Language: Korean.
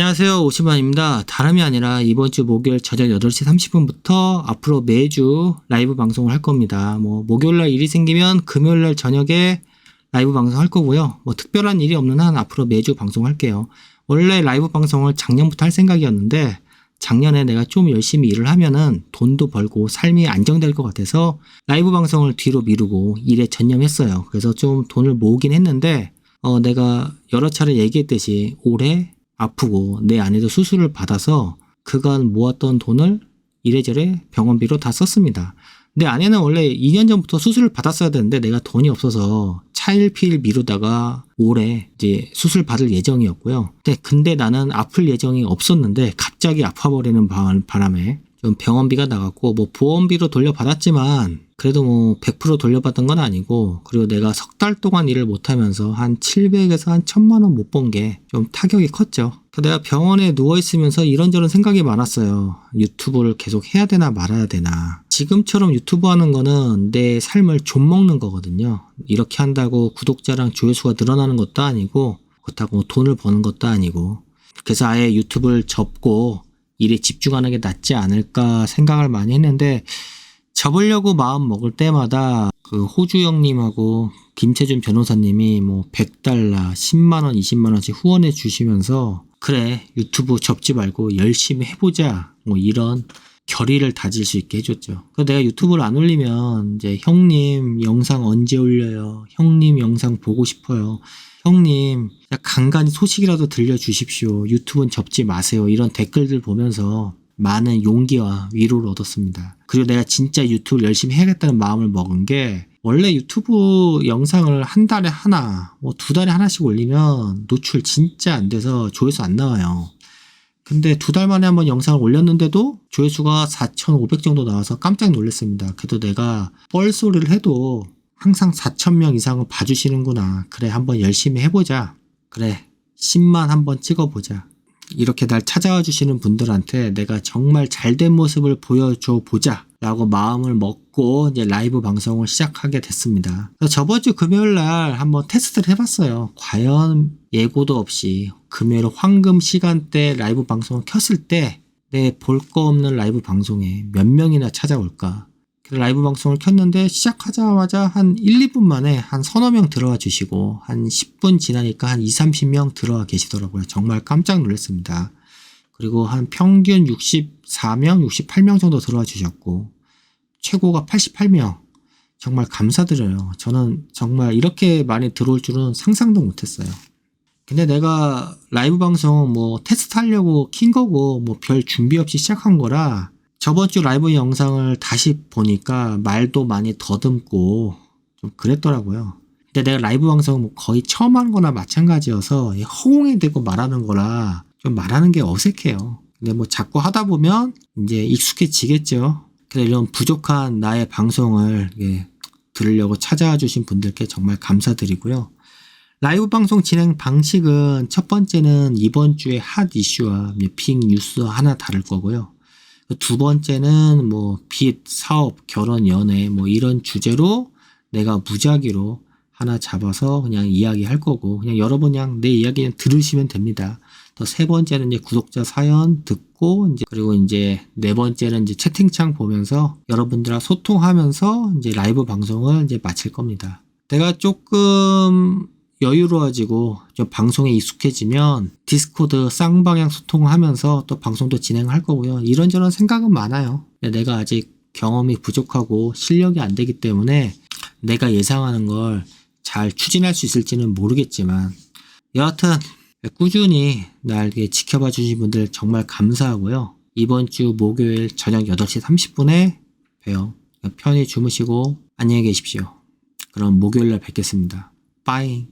안녕하세요. 오시반입니다. 다름이 아니라 이번 주 목요일 저녁 8시 30분부터 앞으로 매주 라이브 방송을 할 겁니다. 뭐 목요일 날 일이 생기면 금요일 날 저녁에 라이브 방송 할 거고요. 뭐 특별한 일이 없는 한 앞으로 매주 방송할게요. 원래 라이브 방송을 작년부터 할 생각이었는데 작년에 내가 좀 열심히 일을 하면은 돈도 벌고 삶이 안정될 것 같아서 라이브 방송을 뒤로 미루고 일에 전념했어요. 그래서 좀 돈을 모으긴 했는데 어, 내가 여러 차례 얘기했듯이 올해 아프고 내 아내도 수술을 받아서 그간 모았던 돈을 이래저래 병원비로 다 썼습니다. 내 아내는 원래 2년 전부터 수술을 받았어야 되는데 내가 돈이 없어서 차일피일 미루다가 올해 이제 수술 받을 예정이었고요. 근데, 근데 나는 아플 예정이 없었는데 갑자기 아파버리는 바- 바람에 좀 병원비가 나갔고 뭐 보험비로 돌려받았지만 그래도 뭐 100% 돌려받은 건 아니고 그리고 내가 석 달 동안 일을 못하면서 한 700에서 한 1000만 원못번게좀 타격이 컸죠. 내가 병원에 누워 있으면서 이런저런 생각이 많았어요. 유튜브를 계속 해야 되나 말아야 되나. 지금처럼 유튜브 하는 거는 내 삶을 좀 먹는 거거든요. 이렇게 한다고 구독자랑 조회수가 늘어나는 것도 아니고 그렇다고 돈을 버는 것도 아니고 그래서 아예 유튜브를 접고 일에 집중하는 게 낫지 않을까 생각을 많이 했는데 접으려고 마음 먹을 때마다 그 호주 형님하고 김채준 변호사님이 뭐 100달러, 10만 원, 20만 원씩 후원해 주시면서 그래 유튜브 접지 말고 열심히 해보자. 뭐 이런 결의를 다질 수 있게 해줬죠. 그 내가 유튜브를 안 올리면 이제 형님 영상 언제 올려요? 형님 영상 보고 싶어요. 형님 간간히 소식이라도 들려주십시오. 유튜브는 접지 마세요. 이런 댓글들 보면서 많은 용기와 위로를 얻었습니다. 그리고 내가 진짜 유튜브를 열심히 해야겠다는 마음을 먹은 게 원래 유튜브 영상을 한 달에 하나, 뭐 두 달에 하나씩 올리면 노출 진짜 안 돼서 조회수 안 나와요. 근데 두 달 만에 한번 영상을 올렸는데도 조회수가 4,500 정도 나와서 깜짝 놀랐습니다. 그래도 내가 뻘소리를 해도 항상 4,000명 이상은 봐주시는구나. 그래, 한번 열심히 해보자. 그래, 10만 한번 찍어보자. 이렇게 날 찾아와 주시는 분들한테 내가 정말 잘된 모습을 보여줘 보자. 라고 마음을 먹고 이제 라이브 방송을 시작하게 됐습니다. 저번 주 금요일 날 한번 테스트를 해봤어요. 과연 예고도 없이 금요일 황금 시간대 라이브 방송을 켰을 때 내 볼 거 없는 라이브 방송에 몇 명이나 찾아올까. 라이브 방송을 켰는데 시작하자마자 한 1, 2분 만에 한 서너 명 들어와 주시고 한 10분 지나니까 한 2, 30명 들어와 계시더라고요. 정말 깜짝 놀랐습니다. 그리고 한 평균 64명, 68명 정도 들어와 주셨고 최고가 88명. 정말 감사드려요. 저는 정말 이렇게 많이 들어올 줄은 상상도 못했어요. 근데 내가 라이브 방송 뭐 테스트 하려고 킨 거고 뭐 별 준비 없이 시작한 거라 저번 주 라이브 영상을 다시 보니까 말도 많이 더듬고 좀 그랬더라고요. 근데 내가 라이브 방송 뭐 거의 처음 하는 거나 마찬가지여서 이 허공에 대고 말하는 거라 좀 말하는 게 어색해요. 근데 뭐 자꾸 하다 보면 이제 익숙해지겠죠. 그래 이런 부족한 나의 방송을 예, 들으려고 찾아와 주신 분들께 정말 감사드리고요. 라이브 방송 진행 방식은 첫 번째는 이번 주에 핫 이슈와 빅 뉴스 하나 다룰 거고요. 두 번째는 뭐 빚, 사업, 결혼, 연애 뭐 이런 주제로 내가 무작위로 하나 잡아서 그냥 이야기할 거고 그냥 여러분 그냥 내 이야기 는 들으시면 됩니다. 또세 번째는 이제 구독자 사연 듣고 이제 그리고 이제 네 번째는 이제 채팅창 보면서 여러분들과 소통하면서 이제 라이브 방송을 이제 마칠 겁니다. 내가 조금 여유로워지고 좀 방송에 익숙해지면 디스코드 쌍방향 소통하면서 또 방송도 진행할 거고요. 이런저런 생각은 많아요. 내가 아직 경험이 부족하고 실력이 안 되기 때문에 내가 예상하는 걸 잘 추진할 수 있을지는 모르겠지만 여하튼 꾸준히 날 이렇게 지켜봐 주신 분들 정말 감사하고요. 이번 주 목요일 저녁 8시 30분에 봬요. 편히 주무시고 안녕히 계십시오. 그럼 목요일 날 뵙겠습니다. 빠이.